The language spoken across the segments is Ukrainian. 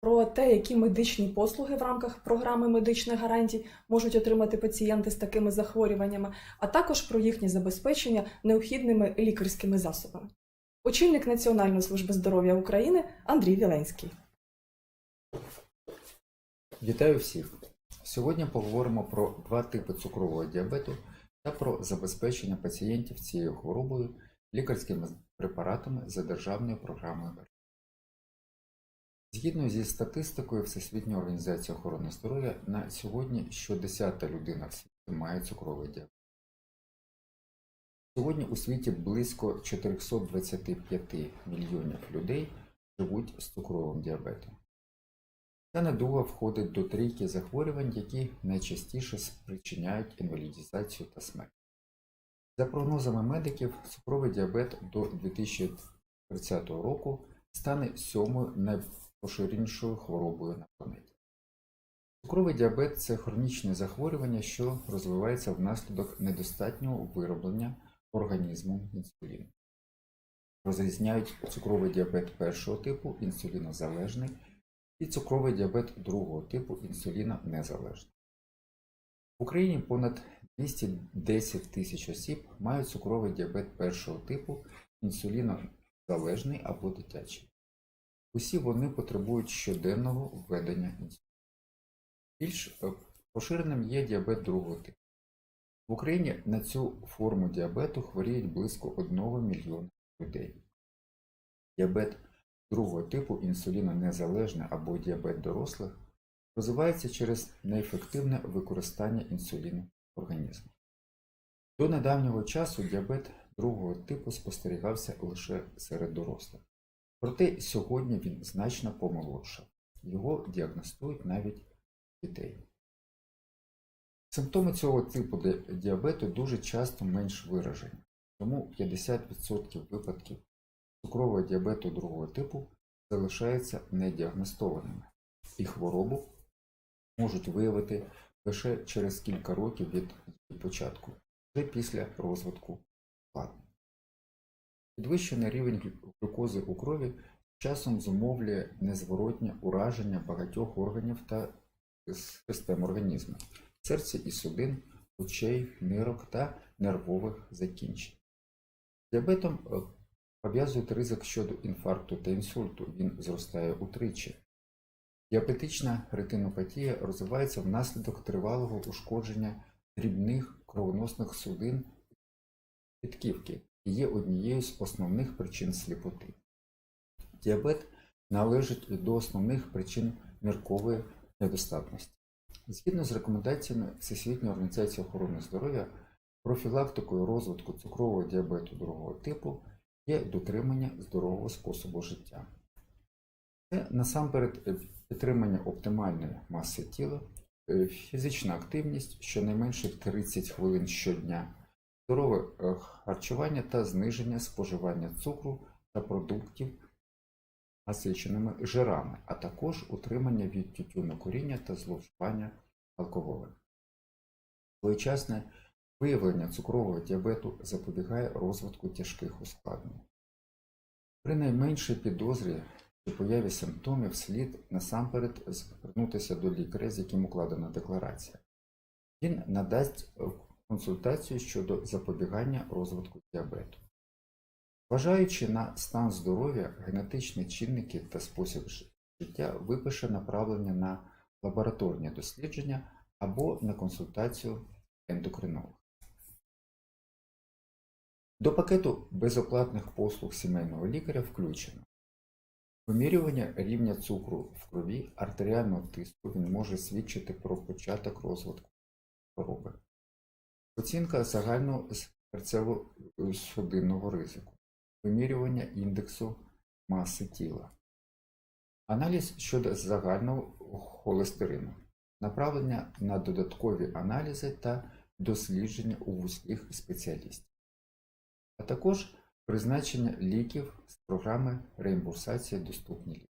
про те, які медичні послуги в рамках програми медичних гарантій можуть отримати пацієнти з такими захворюваннями, а також про їхнє забезпечення необхідними лікарськими засобами. Очільник Національної служби здоров'я України Андрій Віленський. Вітаю всіх! Сьогодні поговоримо про два типи цукрового діабету та про забезпечення пацієнтів цією хворобою лікарськими препаратами за державною програмою. Згідно зі статистикою Всесвітньої організації охорони здоров'я, на сьогодні щодесята людина в світі має цукровий діабет. Сьогодні у світі близько 425 мільйонів людей живуть з цукровим діабетом. Ця недуга входить до трійки захворювань, які найчастіше спричиняють інвалідізацію та смерть. За прогнозами медиків, цукровий діабет до 2030 року стане сьомою найпоширенішою хворобою на планеті. Цукровий діабет це хронічне захворювання, що розвивається внаслідок недостатнього вироблення організмом інсуліну. Розрізняють цукровий діабет першого типу інсулінозалежний і цукровий діабет другого типу інсулінонезалежний. В Україні понад 210 тисяч осіб мають цукровий діабет першого типу інсулінозалежний або дитячий. Усі вони потребують щоденного введення інсуліну. Більш е, поширеним є діабет другого типу. В Україні на цю форму діабету хворіють близько 1 мільйона людей. Діабет другого типу інсулінонезалежний або діабет дорослих розвивається через неефективне використання інсуліну в організмі. До недавнього часу діабет другого типу спостерігався лише серед дорослих. Проте сьогодні він значно помолодшав. Його діагностують навіть дітей. Симптоми цього типу діабету дуже часто менш виражені, тому 50% випадків цукрового діабету другого типу залишаються недіагностованими, і хворобу можуть виявити лише через кілька років від початку, вже після розвитку складу. Підвищений рівень глюкози у крові часом зумовлює незворотнє ураження багатьох органів та систем організму серця і судин, очей, нирок та нервових закінчень. Діабетом е, пов'язують ризик щодо інфаркту та інсульту, він зростає утричі. Діабетична ретинопатія розвивається внаслідок тривалого ушкодження дрібних кровоносних судин підківки є однією з основних причин сліпоти. Діабет належить і до основних причин ниркової недостатності. Згідно з рекомендаціями Всесвітньої організації охорони здоров'я, профілактикою розвитку цукрового діабету другого типу є дотримання здорового способу життя. Це насамперед підтримання оптимальної маси тіла, е, фізична активність щонайменше 30 хвилин щодня, здорове харчування та зниження споживання цукру та продуктів насиченими жирами, а також утримання від тютюну куріння та зловживання алкоголем. Своєчасне виявлення цукрового діабету запобігає розвитку тяжких ускладнень. При найменшій підозрі чи появі симптомів слід насамперед звернутися до лікаря, з яким укладена декларація. Він надасть консультацію щодо запобігання розвитку діабету. Зважаючи на стан здоров'я, генетичні чинники та спосіб життя, випише направлення на лабораторні дослідження або на консультацію ендокринолога. До пакету безоплатних послуг сімейного лікаря включено вимірювання рівня цукру в крові, артеріального тиску він може свідчити про початок розвитку хвороби, оцінка загального серцево-судинного ризику, вимірювання індексу маси тіла, аналіз щодо загального холестерину, направлення на додаткові аналізи та дослідження у вузьких спеціалістів, а також призначення ліків з програми реімбурсації доступні ліки.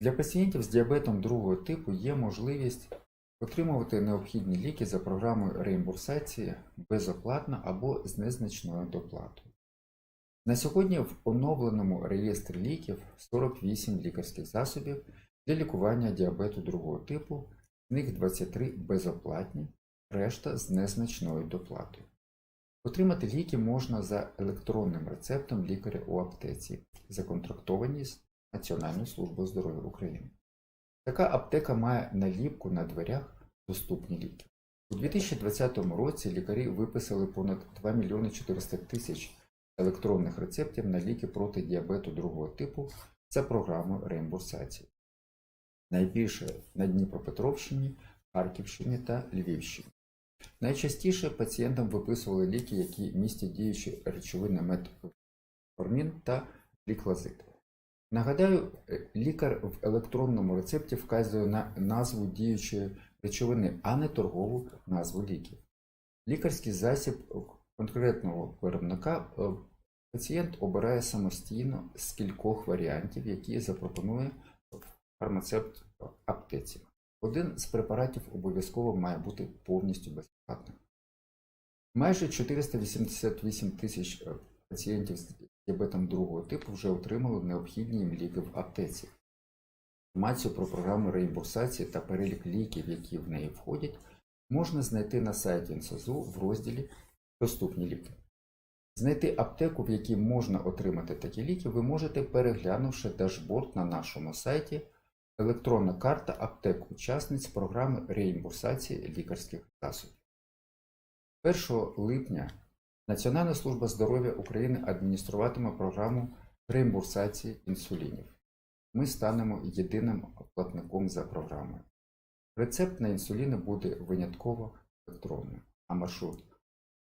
Для пацієнтів з діабетом другого типу є можливість отримувати необхідні ліки за програмою реімбурсації безоплатно або з незначною доплатою. На сьогодні в оновленому реєстрі ліків 48 лікарських засобів для лікування діабету другого типу, з них 23 безоплатні, решта з незначною доплатою. Отримати ліки можна за електронним рецептом лікаря у аптеці, законтрактованій з Національною службою здоров'я України. Така аптека має наліпку на дверях доступні ліки. У 2020 році лікарі виписали понад 2 мільйони 400 тисяч електронних рецептів на ліки проти діабету другого типу за програмою реімбурсації. Найбільше на Дніпропетровщині, Харківщині та Львівщині. Найчастіше пацієнтам виписували ліки, які містять діючі речовини метформін та гліклазид. Нагадаю, е, лікар в електронному рецепті вказує на назву діючої речовини, а не торгову назву ліків. Лікарський засіб конкретного виробника е, пацієнт обирає самостійно з кількох варіантів, які запропонує фармацевт в аптеці. Один з препаратів обов'язково має бути повністю безплатним. Майже 488 тисяч е, пацієнтів діабетом другого типу вже отримали необхідні їм ліки в аптеці. Інформацію про програму реімбурсації та перелік ліків, які в неї входять, можна знайти на сайті НСЗУ в розділі Доступні ліки. Знайти аптеку, в якій можна отримати такі ліки, ви можете, переглянувши дашборд на нашому сайті Електронна карта аптек учасниць програми реімбурсації лікарських засобів. 1 липня Національна служба здоров'я України адмініструватиме програму реімбурсації інсулінів. Ми станемо єдиним платником за програмою. Рецепт на інсуліни буде винятково електронним, а маршрут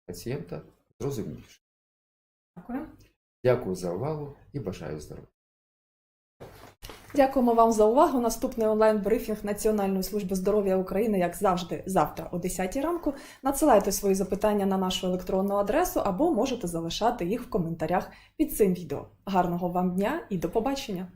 пацієнта зрозуміліший. Дякую. Дякую за увагу і бажаю здоров'я. Дякуємо вам за увагу. Наступний онлайн-брифінг Національної служби здоров'я України, як завжди, завтра о 10 ранку. Надсилайте свої запитання на нашу електронну адресу або можете залишати їх в коментарях під цим відео. Гарного вам дня і до побачення!